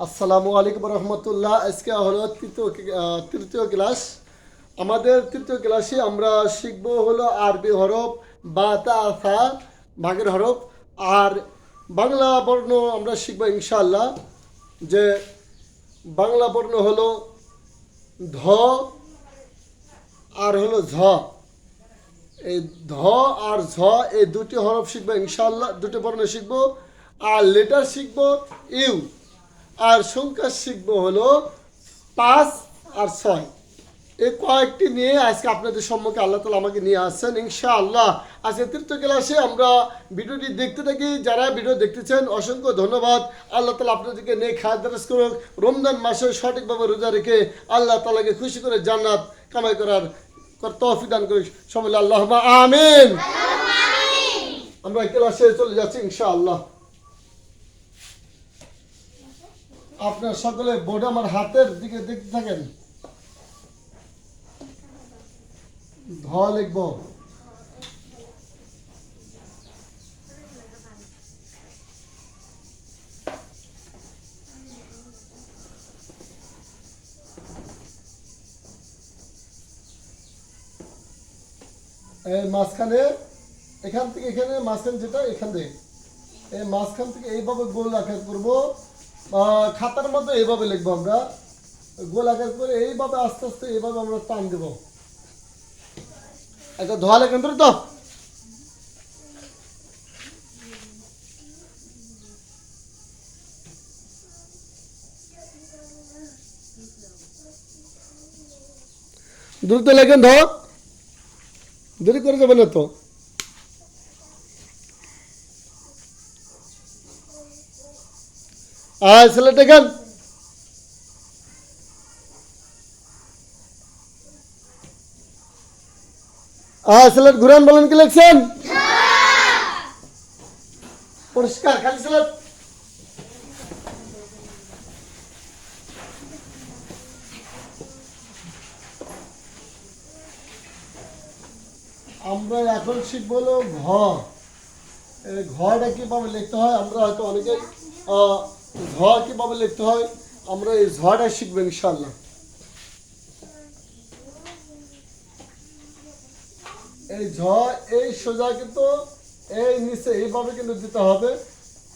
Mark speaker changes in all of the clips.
Speaker 1: আসসালামু আলাইকুম রহমতুল্লাহ। আজকে হলো তৃতীয় তৃতীয় ক্লাস। আমাদের তৃতীয় ক্লাসে আমরা শিখব হলো আরবি হরফ, বা, তা থা ভাগের হরফ। আর বাংলা বর্ণ আমরা শিখব ইনশাল্লাহ যে বাংলা বর্ণ হলো ধ আর হলো ঝ। এই ধ আর ঝ, এই দুটি হরফ শিখব ইনশাল্লাহ দুটি বর্ণ শিখব। আর লেটার শিখব ইউ। আর সংখ্যা শিখব হলো পাঁচ আর ছয়। এই কয়েকটি নিয়ে আজকে আপনাদের সম্মুখে আল্লাহ তালা আমাকে নিয়ে আসছেন। ইনশাআল্লাহ আজকে তৃতীয় ক্লাসে আমরা ভিডিওটি দেখতে থাকি। যারা ভিডিও দেখতেছেন অসংখ্য ধন্যবাদ। আল্লাহ তালা আপনাদেরকে নিয়ে খায় দারাজ করুক। রমজান মাসে সঠিকভাবে রোজা রেখে আল্লাহ তালাকে খুশি করে জান্নাত কামাই করার কর তৌফিক দান করি সবাই আল্লাহ আমিন। আমরা ক্লাসে চলে যাচ্ছি ইনশাআল্লাহ। আপনার সকলে বোর্ড আমার হাতের দিকে দেখতে থাকেন। ধ লিখব। মাঝখানে, এখান থেকে এখানে, মাঝখান যেটা, এখান থেকে। এই মাঝখান থেকে এইভাবে গোল আকার করব। খাতার মধ্যে এইভাবে লিখব আমরা। গোল আকার করে এইভাবে আস্তে আস্তে এইভাবে আমরা টান দেবো। একটা ধোয়া লেখেন তো? দ্রুত লেখেন ধর। দেরি করে না তো? আয় ছেলে দেখেন আয় ছেলে ঘুরান বলেন কি লিখছেন? পরিষ্কার, খালি আমরা এখন শিখব ঘ। ঘটা লিখতে হয়? আমরা হয়তো অনেকেই ঝ কীভাবে লিখতে হয়, আমরা এই ঝটা শিখব ইনশাল্লাহ এই ঝ এই সোজা কিন্তু, এই নিচে, এইভাবে কিন্তু দিতে হবে।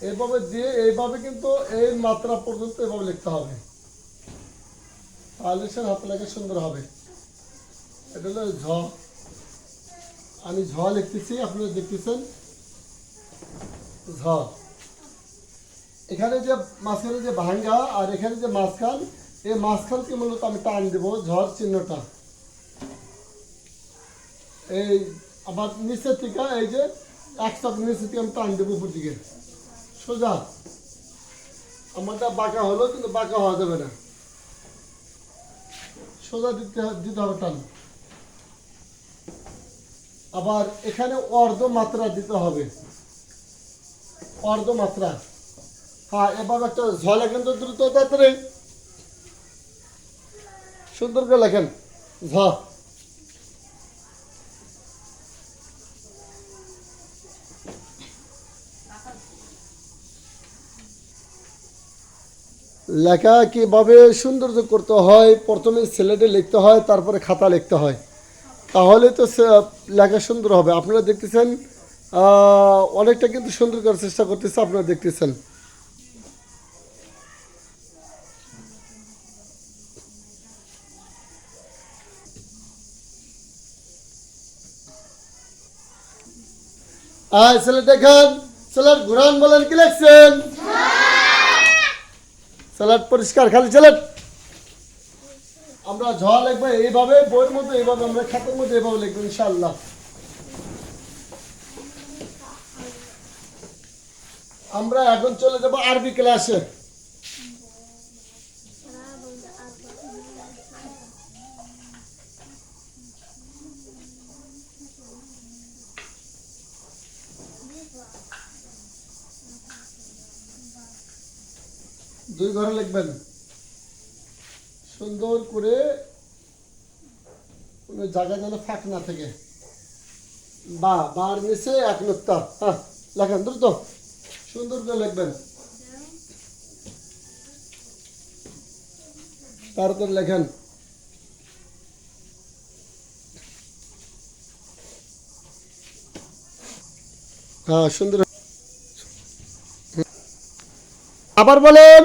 Speaker 1: এইভাবে দিয়ে, এইভাবে কিন্তু এই মাত্রা পর্যন্ত এভাবে লিখতে হবে। তাহলে সে হাতে লেখা সুন্দর হবে। এটা হলো ঝ আমি ঝ লিখতেছি আপনারা দেখতেছেন? ঝ এখানে যে মাঝখানে যে ভাঙ্গা আর এখানে যে মাঝখান, এই মাঝখানকে মূলত আমি টান দেব ঝড় চিহ্নটা। এই আবার নিচের থেকে এই যে এক চক নিচের থেকে আমি টান দেবো উপর দিকে। সোজা। আমারটা বাঁকা হলো, কিন্তু বাঁকা হওয়া যাবে না। সোজা দিতে দিতে হবে টান। আবার এখানে অর্ধ মাত্রা দিতে হবে। অর্ধ মাত্রা হ্যাঁ এবার একটা ঝ লেখেন তো দ্রুত, তাড়াতাড়ি। সুন্দর করে লেখেন ঝ লেখা কীভাবে সৌন্দর্য করতে হয়? প্রথমে স্লেটে লিখতে হয়, তারপরে খাতা লিখতে হয়। তাহলে তো লেখা সুন্দর হবে। আপনারা দেখতেছেন অনেকটা কিন্তু সুন্দর করার চেষ্টা করতেছে, আপনারা দেখতেছেন। আয় ছেলে দেখেন, ছেলের ঘুরান বলেন কি লেখছেন? ছেলের পরিষ্কার, খালি ছেলে। আমরা ঝ লিখব, এইভাবে, বইয়ের মতো এইভাবে, আমরা খাতার মধ্যে এইভাবে লিখব ইনশাল্লাহ আমরা এখন চলে যাব আরবি ক্লাসে। দুই ঘরে লিখবেন। সুন্দর করে কোনো জায়গা যেন ফাঁক না থাকে। বা, বার নিচে এক নোক্তা। হ্যাঁ লেখেন দ্রুত। সুন্দর করে লিখবেন। তাড়াতাড়ি লেখেন হ্যাঁ সুন্দর। আবার বলেন।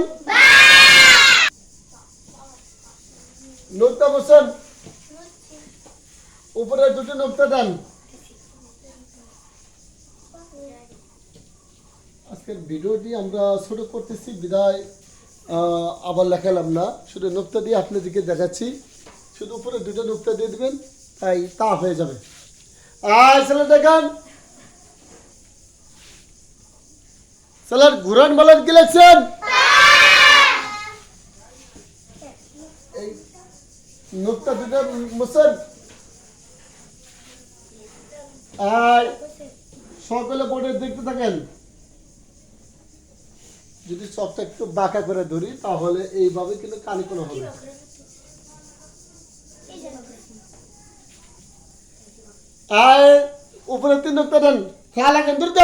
Speaker 1: বসেন। উপরে দুটো নোকতা দেন। আজকের ভিডিওটি আমরা শুরু করতেছি, বিদায়। আবার লেখালাম না। শুধু নোকতা দিয়ে আপনাদেরকে দেখাচ্ছি। শুধু উপরে দুটো নোকতা দিয়ে দিবেন, তাই তা হয়ে যাবে। আয় ছেলে দেখান। ছেলের ঘুরান এই নোকতা দুটো মুসেন। আয় সকলে বোর্ডে দেখতে থাকেন। যদি চকটা একটু বাঁকা করে ধরি, তাহলে এইভাবে কিন্তু কানি কোনো হবে আয় উপরে তিন নোকতা দেন। খেয়াল রাখেন, দ্রুত।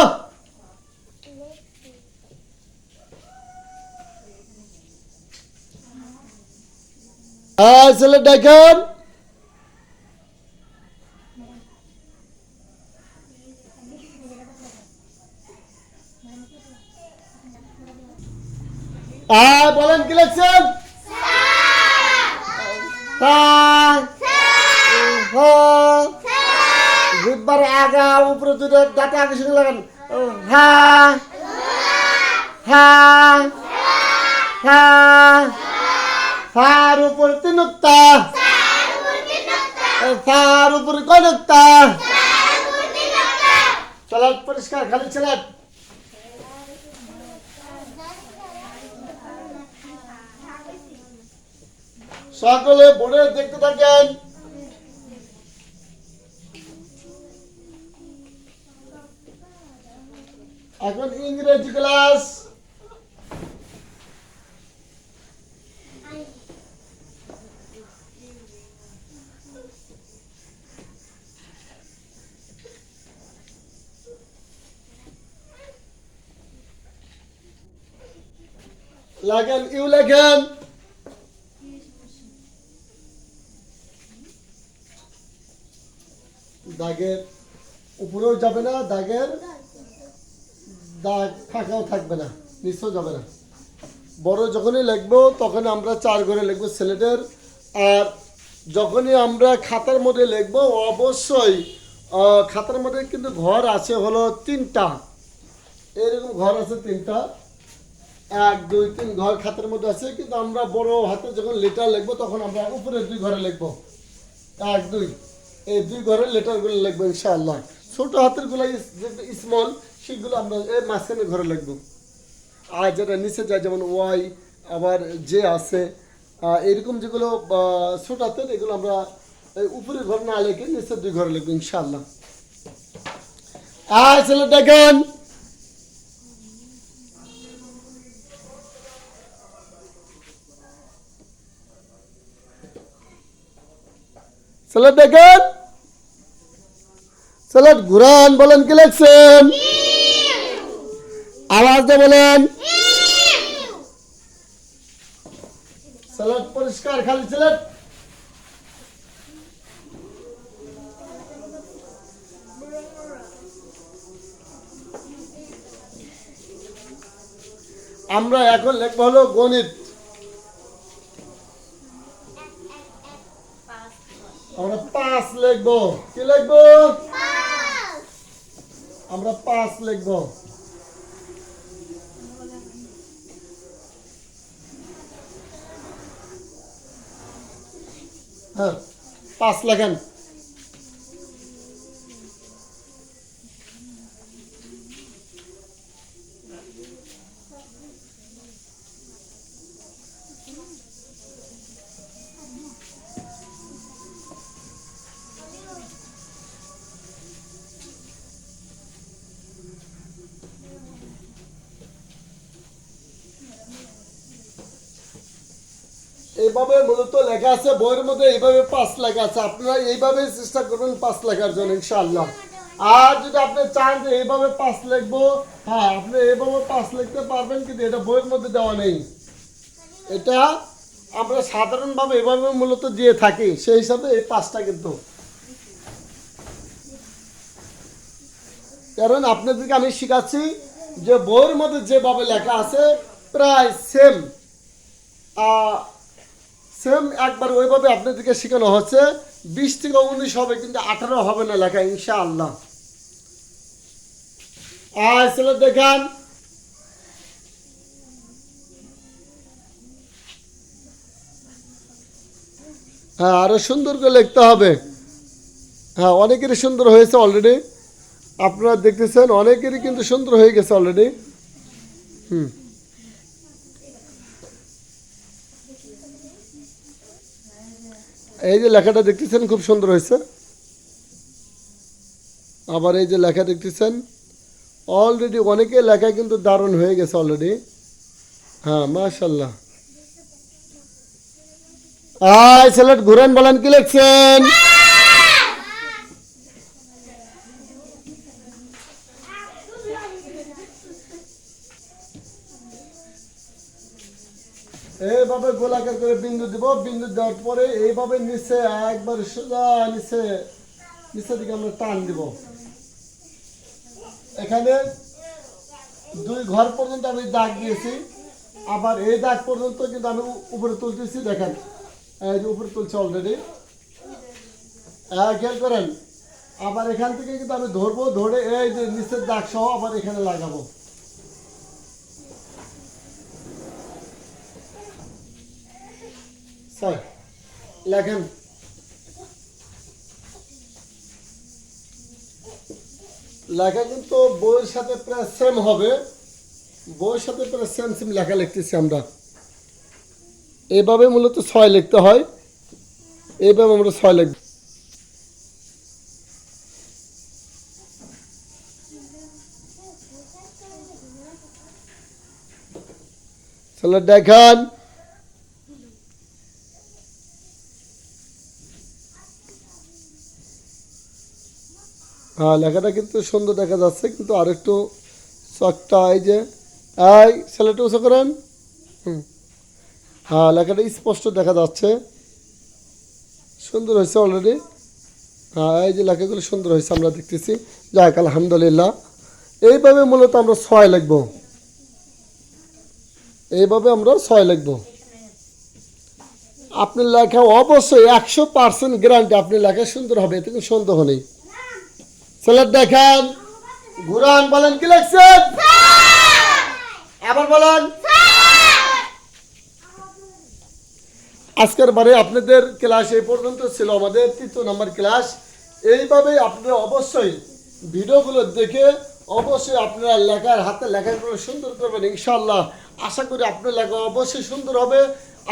Speaker 1: আয় ছেলে দেখেন। আয় বলেন কি লিখছেন? জিব্বার আগা উপরে দুটো দাঁতে আগে সঙ্গে লাগান। হ্যাঁ। হ্যাঁ। হ্যাঁ। ফার উপর তিন নুক্তা? ফার উপর কয় নুক্তা? চলাট পরিষ্কার খালি চলাট সকলে বোর্ডে দেখতে থাকেন। এখন ইংরেজি ক্লাস। লাগেন, ইউ লাগান। দাগের উপরেও যাবে না, দাগের দাগ ফাঁকাও থাকবে না, নিচেও যাবে না। বড় যখনই লিখব, তখন আমরা চার ঘরে লিখব ছেলেদের আর যখনই আমরা খাতার মধ্যে লিখব, অবশ্যই খাতার মধ্যে কিন্তু ঘর আছে হলো তিনটা। এরকম ঘর আছে তিনটা। এক, দুই, তিন ঘর খাতার মধ্যে আছে, কিন্তু আমরা বড় হাতে যখন লেটার লিখব, তখন আমরা উপরে দুই ঘরে লিখব। এক, দুই। এই দুই ঘরের লেটারগুলো লিখব ইনশাআল্লাহ। ছোট হাতেরগুলো স্মল সেগুলো আমরা এই মাঝখানে ঘরে লিখব। আর যেটা নিচে যায়, যেমন ওয়াই, আবার যে আছে। এরকম যেগুলো ছোট হাতের, এগুলো আমরা এই উপরের ঘর না লিখে নিচের দুই ঘরে লিখব ইনশাআল্লাহ। আয় ছেলে দেখেন ছেলে দেখেন? ছেলে ঘুরান বলেন কি লিখছেন? আওয়াজ বলেন। স্যালাড পরিষ্কার, খালি স্যালাড আমরা এখন লিখব হলো গণিত আমরা পাঁচ লিখব? কি লিখব? আমরা পাঁচ লিখব। হ্যাঁ পাঁচ লেখেন। এইভাবে মূলত লেখা আছে, বইয়ের মধ্যে এইভাবে পাঁচ লেখা আছে। আপনারা এইভাবে চেষ্টা করবেন পাঁচ লেখার জন্য, ইনশাআল্লাহ। আর যদি আপনি চান যে এইভাবে পাঁচ লিখব হ্যাঁ আপনি এইভাবে পাঁচ লিখতে পারবেন, কিন্তু এটা বইয়ের মধ্যে দেওয়া নেই। এটা আমরা সাধারণভাবে এভাবে মূলত দিয়ে থাকি, সেই হিসাবে এই পাঁচটা কিন্তু। কারণ আপনাদেরকে আমি শেখাচ্ছি যে বইয়ের মধ্যে যেভাবে লেখা আছে, প্রায় সেম সেম একবার ওইভাবে আপনাদেরকে শেখানো হচ্ছে, বিশ থেকে উনিশ হবে, কিন্তু আঠারো হবে না লেখা, ইনশাআল্লাহ। আয় ছেলে, দেখান। হ্যাঁ আরও সুন্দর করে লিখতে হবে। হ্যাঁ অনেকেরই সুন্দর হয়েছে অলরেডি আপনারা দেখতেছেন, অনেকেরই কিন্তু সুন্দর হয়ে গেছে অলরেডি হুম। এই যে লেখাটা দেখতেছেন, খুব সুন্দর হয়েছে। আবার এই যে লেখা দেখতেছেন অলরেডি অনেকে লেখা কিন্তু দারুণ হয়ে গেছে অলরেডি হ্যাঁ মাশাল্লাহ আয় ছেলেট ঘুরেন বলেন, কি লিখছেন? এইভাবে গোলাকার করে বিন্দু দিব, বিন্দু দেওয়ার পরে এইভাবে নিচে একবার সোজা নিচে, নিচের দিকে আমরা টান দিব। এখানে দুই ঘর পর্যন্ত আমি দাগ দিয়েছি, আবার এই দাগ পর্যন্ত কিন্তু আমি উপরে তুলতেছি দেখেন। এই যে উপরে তুলছে অলরেডি খেয়াল করেন। আবার এখান থেকে কিন্তু আমি ধরবো, ধরে এই যে নিচের দাগ সহ আবার এখানে লাগাবো। স্যার লেখেন লেখা কিন্তু বইয়ের সাথে প্রায় সেম হবে। বইয়ের সাথে প্রায় সেম সেম লেখা লিখতেছি আমরা। এভাবে মূলত ছয় লিখতে হয়। এইভাবে আমরা ছয় লিখব। তাহলে দেখান। লেখাটা কিন্তু সুন্দর দেখা যাচ্ছে, কিন্তু আরেকটু চকটা, এই যে, এই ছেলেটা উঁচু করেন। হ্যাঁ লেখাটা স্পষ্ট দেখা যাচ্ছে। সুন্দর হয়েছে অলরেডি হ্যাঁ এই যে লেখাগুলো সুন্দর হয়েছে, আমরা দেখতেছি। যাক, আলহামদুলিল্লাহ। এইভাবে মূলত আমরা ছয় লিখব। এইভাবে আমরা ছয় লিখব। আপনার লেখা অবশ্যই একশো পার্সেন্ট গ্যারান্টি আপনার লেখা সুন্দর হবে, এতে কোনো সন্দেহ নেই। ছেলের দেখান। ঘুরান বলেন কি লিখছেন? আবার বলেন। আজকের বারে আপনাদের ক্লাস এই পর্যন্ত ছিল আমাদের তৃতীয় নম্বর ক্লাস। এইভাবে আপনারা অবশ্যই ভিডিওগুলো দেখে অবশ্যই আপনারা লেখার হাতে লেখাগুলো সুন্দর করবেন ইনশাল্লাহ আশা করি আপনার লেখা অবশ্যই সুন্দর হবে।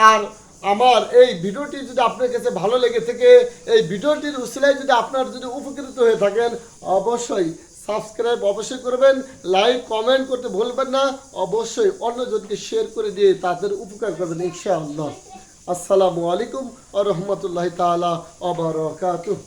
Speaker 1: আর আমার এই ভিডিওটি যদি আপনার কাছে ভালো লেগে থাকে, এই ভিডিওটির উসিলায় যদি আপনার যদি উপকৃত হয়ে থাকেন, অবশ্যই সাবস্ক্রাইব অবশ্যই করবেন, লাইক, কমেন্ট করতে ভুলবেন না, অবশ্যই অন্যজনকে শেয়ার করে দিয়ে তাদের উপকার করবেন ইনশাআল্লাহ। আসসালামু আলাইকুম আ রহমতুল্লাহ তালা আবরকাতুহ